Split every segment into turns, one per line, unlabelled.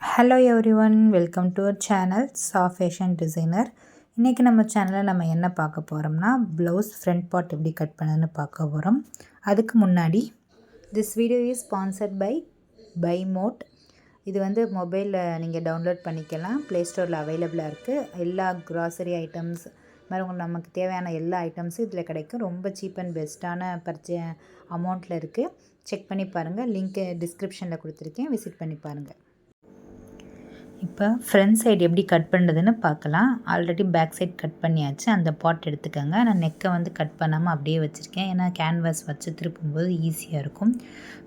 Hello everyone welcome to our channel சா fashion designer இன்றைக்கி நம்ம சேனலில் நம்ம என்ன பார்க்க போகிறோம்னா ப்ளவுஸ் ஃப்ரண்ட் பார்ட் எப்படி கட் பண்ணதுன்னு பார்க்க போகிறோம் அதுக்கு முன்னாடி this video is sponsored by by mode இது வந்து மொபைலில் நீங்கள் டவுன்லோட் பண்ணிக்கலாம். ப்ளே ஸ்டோரில் அவைலபிளாக இருக்குது எல்லா க்ராசரி ஐட்டம்ஸ் மாதிரி உங்களுக்கு நமக்கு தேவையான எல்லா ஐட்டம்ஸும் இதில் கிடைக்கும். ரொம்ப சீப் அண்ட் பெஸ்ட்டான பர்ச்சே அமௌண்ட்டில் இருக்குது செக் பண்ணி பாருங்கள் லிங்க்கு டிஸ்கிரிப்ஷனில் கொடுத்துருக்கேன். விசிட் பண்ணி பாருங்கள் இப்போ ஃப்ரண்ட் சைடு எப்படி கட் பண்ணுறதுன்னு பார்க்கலாம். ஆல்ரெடி பேக் சைட் கட் பண்ணியாச்சு. அந்த பாட் எடுத்துக்கோங்க. நான் நெக்கை வந்து கட் பண்ணாமல் அப்படியே வச்சுருக்கேன். ஏன்னா கேன்வாஸ் வச்சு திருப்பும்போது ஈஸியாக இருக்கும்.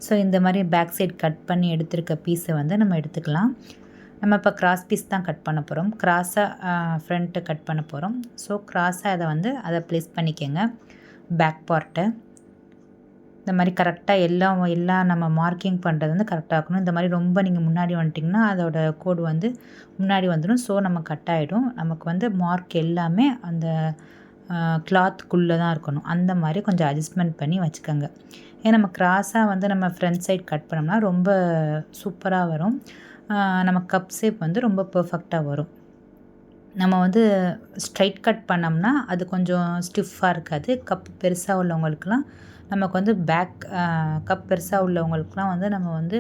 ஸோ இந்த மாதிரி பேக் சைட் கட் பண்ணி எடுத்திருக்க பீஸை வந்து நம்ம எடுத்துக்கலாம். நம்ம இப்போ கிராஸ் பீஸ் தான் கட் பண்ண போகிறோம் கிராஸாக ஃப்ரண்ட்டு கட் பண்ண போகிறோம் ஸோ கிராஸாக அதை வந்து அதை ப்ளேஸ் பண்ணிக்கோங்க. பேக் பார்ட்டை இந்த மாதிரி கரெக்டாக எல்லாம் எல்லாம் நம்ம மார்க்கிங் பண்ணுறது வந்து கரெக்டாக இருக்கணும். இந்த மாதிரி ரொம்ப நீங்கள் முன்னாடி வந்துட்டிங்கன்னா அதோட கோடு வந்து முன்னாடி வந்துடும். ஸோ நம்ம கட் ஆகிடும் நமக்கு வந்து மார்க் எல்லாமே அந்த கிளாத்துக்குள்ளே தான் இருக்கணும். அந்த மாதிரி கொஞ்சம் அட்ஜஸ்ட்மெண்ட் பண்ணி வச்சுக்கோங்க. ஏன்னா நம்ம கிராஸாக வந்து நம்ம ஃப்ரண்ட் சைட் கட் பண்ணோம்னா ரொம்ப சூப்பராக வரும். நம்ம கப் ஷேப் வந்து ரொம்ப பர்ஃபெக்டாக வரும். நம்ம வந்து ஸ்ட்ரைட் கட் பண்ணோம்னா அது கொஞ்சம் ஸ்டிஃபாக இருக்காது. கப் பெருசாக உள்ளவங்களுக்குலாம் நமக்கு வந்து பேக் கப் பெருசாக உள்ளவங்களுக்குலாம் வந்து நம்ம வந்து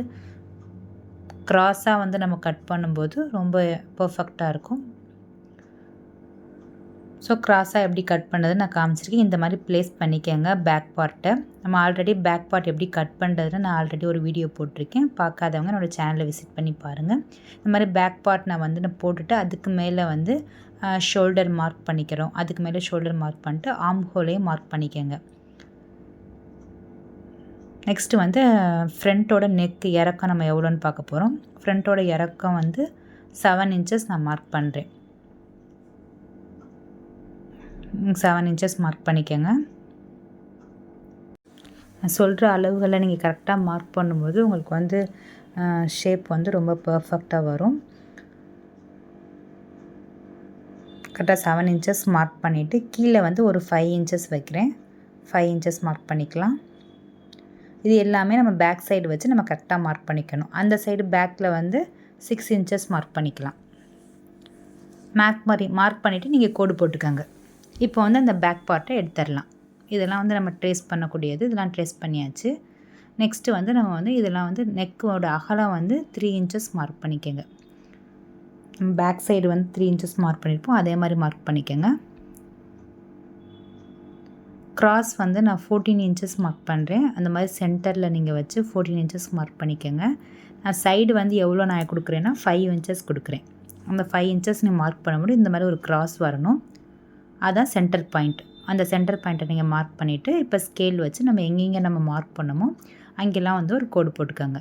க்ராஸாக வந்து நம்ம கட் பண்ணும்போது ரொம்ப பர்ஃபெக்டாக இருக்கும். ஸோ க்ராஸாக எப்படி கட் பண்ணுறது நான் காமிச்சிருக்கேன். இந்த மாதிரி ப்ளேஸ் பண்ணிக்கோங்க பேக் பார்ட்டை நம்ம ஆல்ரெடி பேக் பார்ட் எப்படி கட் பண்ணுறதுன்னு நான் ஆல்ரெடி ஒரு வீடியோ போட்டிருக்கேன். பார்க்காதவங்க என்னோடய சேனலை விசிட் பண்ணி பாருங்கள் இந்த மாதிரி பேக் பார்ட் நான் வந்து நான் போட்டுட்டு அதுக்கு மேலே வந்து ஷோல்டர் மார்க் பண்ணிக்கிறோம். அதுக்கு மேலே ஷோல்டர் மார்க் பண்ணிட்டு ஆம் ஹோலையும் மார்க் பண்ணிக்கோங்க. நெக்ஸ்ட்டு வந்து ஃப்ரண்ட்டோட நெக் இறக்கம் நம்ம எவ்வளோன்னு பார்க்க போகிறோம் ஃப்ரண்ட்டோட இறக்கம் வந்து செவன் இன்ச்சஸ் நான் மார்க் பண்ணுறேன் செவன் இன்ச்சஸ் மார்க் பண்ணிக்கோங்க. சொல்கிற அளவுகளை நீங்கள் கரெக்டாக மார்க் பண்ணும்போது உங்களுக்கு வந்து ஷேப் வந்து ரொம்ப பர்ஃபெக்டாக வரும். கரெக்டாக செவன் இன்ச்சஸ் மார்க் பண்ணிவிட்டு கீழே வந்து ஒரு ஃபைவ் இன்ச்சஸ் வைக்கிறேன். ஃபைவ் இன்ச்சஸ் மார்க் பண்ணிக்கலாம். இது எல்லாமே நம்ம பேக் சைடு வச்சு நம்ம கரெக்டாக மார்க் பண்ணிக்கணும். அந்த சைடு பேக்கில் வந்து சிக்ஸ் இன்ச்சஸ் மார்க் பண்ணிக்கலாம். மார்க் மாதிரி மார்க் பண்ணிவிட்டு நீங்கள் கோடு போட்டுக்கோங்க. இப்போ வந்து அந்த பேக் பார்ட்டை எடுத்துடலாம். இதெல்லாம் வந்து நம்ம ட்ரேஸ் பண்ணக்கூடியது இதெல்லாம் ட்ரேஸ் பண்ணியாச்சு. நெக்ஸ்ட்டு வந்து நம்ம வந்து இதெல்லாம் வந்து நெக்கோட அகலம் வந்து த்ரீ இன்ச்சஸ் மார்க் பண்ணிக்கோங்க. பேக் சைடு வந்து த்ரீ இன்ச்சஸ் மார்க் பண்ணியிருப்போம் அதே மாதிரி மார்க் பண்ணிக்கோங்க. க்ராஸ் வந்து நான் ஃபோர்டீன் இன்ச்சஸ் மார்க் பண்ணுறேன் அந்த மாதிரி சென்டரில் நீங்கள் வச்சு ஃபோர்டீன் இன்ச்சஸ் மார்க் பண்ணிக்கோங்க. நான் சைடு வந்து எவ்வளோ நான் கொடுக்குறேன்னா ஃபைவ் இன்ச்சஸ் கொடுக்குறேன். அந்த ஃபைவ் இன்ச்சஸ் நீங்கள் மார்க் பண்ண முடியும். இந்த மாதிரி ஒரு க்ராஸ் வரணும். அதுதான் சென்டர் பாயிண்ட் அந்த சென்டர் பாயிண்ட்டை நீங்கள் மார்க் பண்ணிவிட்டு இப்போ ஸ்கேல் வச்சு நம்ம எங்கெங்கே நம்ம மார்க் பண்ணமோ அங்கெல்லாம் வந்து ஒரு கோடு போட்டுக்கோங்க.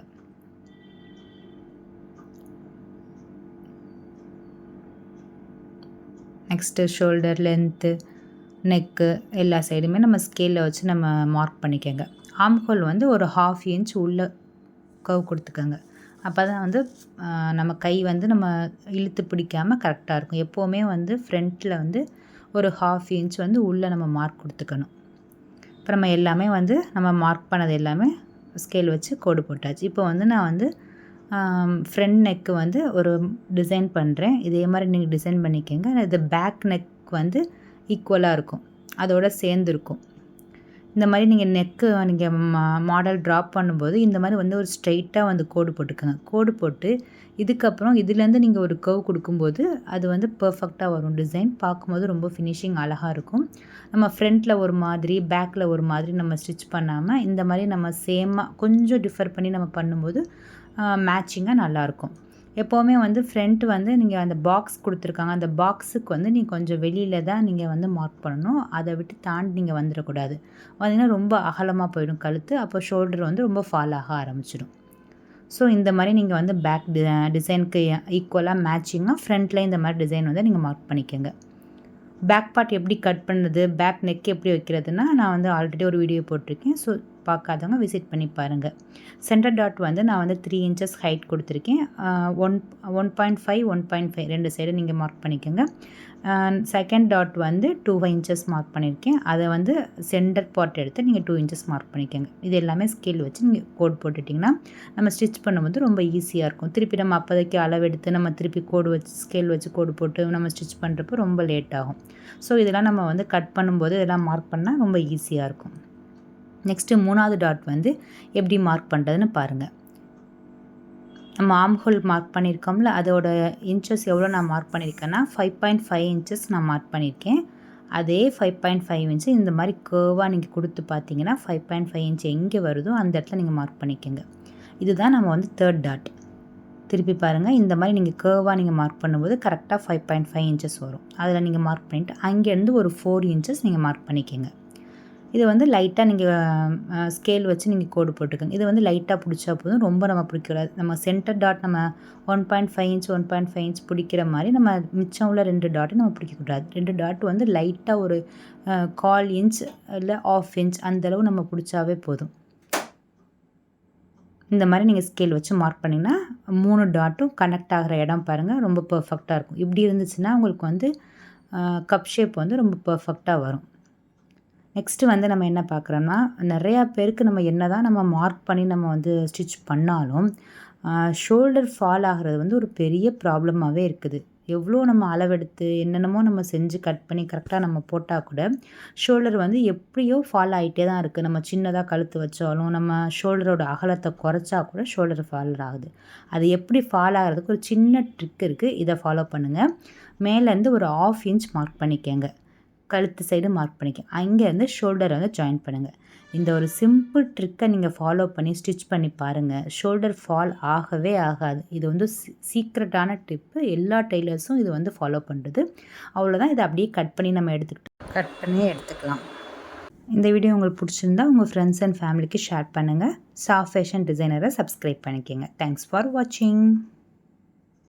நெக்ஸ்ட்டு ஷோல்டர் லென்த்து நெக்கு எல்லா சைடுமே நம்ம ஸ்கேலில் வச்சு நம்ம மார்க் பண்ணிக்கோங்க. ஆம்ஹோல் வந்து ஒரு ஹாஃப் இன்ச் உள்ள கவ் கொடுத்துக்கோங்க. அப்போ தான் வந்து நம்ம கை வந்து நம்ம இழுத்து பிடிக்காமல் கரெக்டாக இருக்கும். எப்போவுமே வந்து ஃப்ரண்ட்டில் வந்து ஒரு ஹாஃப் இன்ச் வந்து உள்ளே நம்ம மார்க் கொடுத்துக்கணும். இப்போ நம்ம எல்லாமே வந்து நம்ம மார்க் பண்ணது எல்லாமே ஸ்கேல் வச்சு கோடு போட்டாச்சு. இப்போ வந்து நான் வந்து ஃப்ரண்ட் நெக்கு வந்து ஒரு டிசைன் பண்ணுறேன் இதே மாதிரி நீங்கள் டிசைன் பண்ணிக்கோங்க. இது பேக் நெக் வந்து ஈக்குவலாக இருக்கும். அதோட சேர்ந்துருக்கும் இந்த மாதிரி நீங்கள் நெக்கு நீங்கள் மா மாடல் ட்ராப் பண்ணும்போது இந்த மாதிரி வந்து ஒரு ஸ்ட்ரைட்டாக வந்து கோடு போட்டுக்கோங்க. கோடு போட்டு இதுக்கப்புறம் இதுலேருந்து நீங்கள் ஒரு கவ் கொடுக்கும்போது அது வந்து பர்ஃபெக்டாக வரும். டிசைன் பார்க்கும்போது ரொம்ப ஃபினிஷிங் அழகாக இருக்கும். நம்ம ஃப்ரண்ட்டில் ஒரு மாதிரி பேக்கில் ஒரு மாதிரி நம்ம ஸ்டிச் பண்ணாமல் இந்த மாதிரி நம்ம சேமாக கொஞ்சம் டிஃபர் பண்ணி நம்ம பண்ணும்போது மேட்சிங்காக நல்லாயிருக்கும் எப்போவுமே வந்து ஃப்ரண்ட் வந்து நீங்கள் அந்த பாக்ஸ் கொடுத்துருக்காங்க. அந்த பாக்ஸுக்கு வந்து நீங்கள் கொஞ்சம் வெளியில் தான் நீங்கள் வந்து மார்க் பண்ணணும். அதை விட்டு தாண்டி நீங்கள் வந்துடக்கூடாது. வந்தீங்கன்னா ரொம்ப அகலமாக போயிடும் கழுத்து. அப்போ ஷோல்டர் வந்து ரொம்ப ஃபால் ஆக ஆரம்பிச்சிடும். ஸோ இந்த மாதிரி நீங்கள் வந்து பேக் டி டிசைனுக்கு ஈக்குவலாக மேட்சிங்காக ஃப்ரண்ட்டில் இந்த மாதிரி டிசைன் வந்து நீங்கள் மார்க் பண்ணிக்கோங்க. பேக் பார்ட் எப்படி கட் பண்ணுறது? பேக் நெக் எப்படி வைக்கிறதுனா நான் வந்து ஆல்ரெடி ஒரு வீடியோ போட்டிருக்கேன். ஸோ பார்க்காதவங்க விசிட் பண்ணி பாருங்கள் சென்டர் டாட் வந்து நான் வந்து த்ரீ இன்ச்சஸ் ஹைட் கொடுத்துருக்கேன். One one point five one point five ரெண்டு சைடு நீங்கள் மார்க் பண்ணிக்கோங்க. செகண்ட் டாட் வந்து டூ இன்ச்சஸ் மார்க் பண்ணியிருக்கேன் அதை வந்து சென்டர் பார்ட் எடுத்து நீங்கள் டூ இன்ச்சஸ் மார்க் பண்ணிக்கோங்க. இது எல்லாமே ஸ்கேல் வச்சு நீங்கள் கோட் போட்டுட்டிங்கன்னா நம்ம ஸ்டிச் பண்ணும்போது ரொம்ப ஈஸியாக இருக்கும். திருப்பி நம்ம அப்போதைக்கு அளவெடுத்து நம்ம திருப்பி கோடு வச்சு ஸ்கேல் வச்சு கோடு போட்டு நம்ம ஸ்டிச் பண்ணுறப்போ ரொம்ப லேட் ஆகும். ஸோ இதெல்லாம் நம்ம வந்து கட் பண்ணும்போது இதெல்லாம் மார்க் பண்ணால் ரொம்ப ஈஸியாக இருக்கும். நெக்ஸ்ட்டு மூணாவது டாட் வந்து எப்படி மார்க் பண்ணுறதுன்னு பாருங்கள் நம்ம ஆம் ஹோல் மார்க் பண்ணியிருக்கோம்ல அதோட இன்ச்சஸ் எவ்வளோ நான் மார்க் பண்ணியிருக்கேன்னா ஃபைவ் பாயிண்ட் ஃபைவ் இன்ச்சஸ் நான் மார்க் பண்ணியிருக்கேன் அதே ஃபைவ் பாயிண்ட் ஃபைவ் இன்ச்சு இந்த மாதிரி கேர்வாக நீங்கள் கொடுத்து பார்த்தீங்கன்னா ஃபைவ் பாயிண்ட் ஃபைவ் இன்ச் எங்கே வருதோ அந்த இடத்துல நீங்கள் மார்க் பண்ணிக்கோங்க. இதுதான் நம்ம வந்து தேர்ட் டாட் திருப்பி பாருங்கள் இந்த மாதிரி நீங்கள் கேர்வாக நீங்கள் மார்க் பண்ணும்போது கரெக்டாக ஃபைவ் பாயிண்ட் ஃபைவ் இன்ச்சஸ் வரும். அதில் நீங்கள் மார்க் பண்ணிவிட்டு அங்கேருந்து ஒரு ஃபோர் இன்ச்சஸ் நீங்கள் மார்க் பண்ணிக்கோங்க. இது வந்து லைட்டாக நீங்கள் ஸ்கேல் வச்சு நீங்கள் கோடு போட்டுக்கோங்க. இது வந்து லைட்டாக பிடிச்சா போதும். ரொம்ப நம்ம பிடிக்கக்கூடாது நம்ம சென்டர் டாட் நம்ம one point five inch one point five inch பிடிக்கிற மாதிரி நம்ம மிச்சம் உள்ள ரெண்டு டாட்டும் நம்ம பிடிக்கக்கூடாது ரெண்டு டாட் வந்து லைட்டாக ஒரு கால் இன்ச் இல்லை ஆஃப் இன்ச் அந்தளவு நம்ம பிடிச்சாவே போதும். இந்த மாதிரி நீங்கள் ஸ்கேல் வச்சு மார்க் பண்ணிங்கன்னா மூணு டாட்டும் கனெக்ட் ஆகிற இடம் பாருங்கள் ரொம்ப பர்ஃபெக்டாக இருக்கும். இப்படி இருந்துச்சுன்னா உங்களுக்கு வந்து கப் ஷேப் வந்து ரொம்ப பர்ஃபெக்டாக வரும். நெக்ஸ்ட்டு வந்து நம்ம என்ன பார்க்குறோம்னா நிறையா பேருக்கு நம்ம என்ன தான் நம்ம மார்க் பண்ணி நம்ம வந்து ஸ்டிச் பண்ணாலும் ஷோல்டர் ஃபால் ஆகிறது வந்து ஒரு பெரிய ப்ராப்ளமாகவே இருக்குது. எவ்வளோ நம்ம அளவெடுத்து என்னென்னமோ நம்ம செஞ்சு கட் பண்ணி கரெக்டாக நம்ம போட்டால் கூட ஷோல்டர் வந்து எப்படியோ ஃபால் ஆகிட்டே தான் இருக்குது நம்ம சின்னதாக கழுத்து வச்சாலும் நம்ம ஷோல்டரோட அகலத்தை குறைச்சா கூட ஷோல்டர் ஃபால் ஆகுது. அது எப்படி ஃபால் ஆகிறதுக்கு ஒரு சின்ன ட்ரிக் இருக்குது இதை ஃபாலோ பண்ணுங்கள் மேலேருந்து ஒரு ஆஃப் இன்ச் மார்க் பண்ணிக்கோங்க. கழுத்து சைடு மார்க் பண்ணிக்க. அங்கேருந்து ஷோல்டரை வந்து ஜாயின் பண்ணுங்கள் இந்த ஒரு சிம்பிள் ட்ரிக்கை நீங்கள் ஃபாலோ பண்ணி ஸ்டிச் பண்ணி பாருங்கள் ஷோல்டர் ஃபால் ஆகவே ஆகாது. இது வந்து சீக்ரெட்டான டிப்பு எல்லா டெய்லர்ஸும் இது வந்து ஃபாலோ பண்ணுறது அவ்வளோதான் இதை அப்படியே கட் பண்ணி நம்ம எடுத்துக்கிட்டு கட் பண்ணி எடுத்துக்கலாம். இந்த வீடியோ உங்களுக்கு பிடிச்சிருந்தா உங்கள் ஃப்ரெண்ட்ஸ் அண்ட் ஃபேமிலிக்கு ஷேர் பண்ணுங்கள் சாஃப்ட் ஃபேஷன் டிசைனரை சப்ஸ்கிரைப் பண்ணிக்கோங்க. தேங்க்ஸ் ஃபார் வாட்சிங்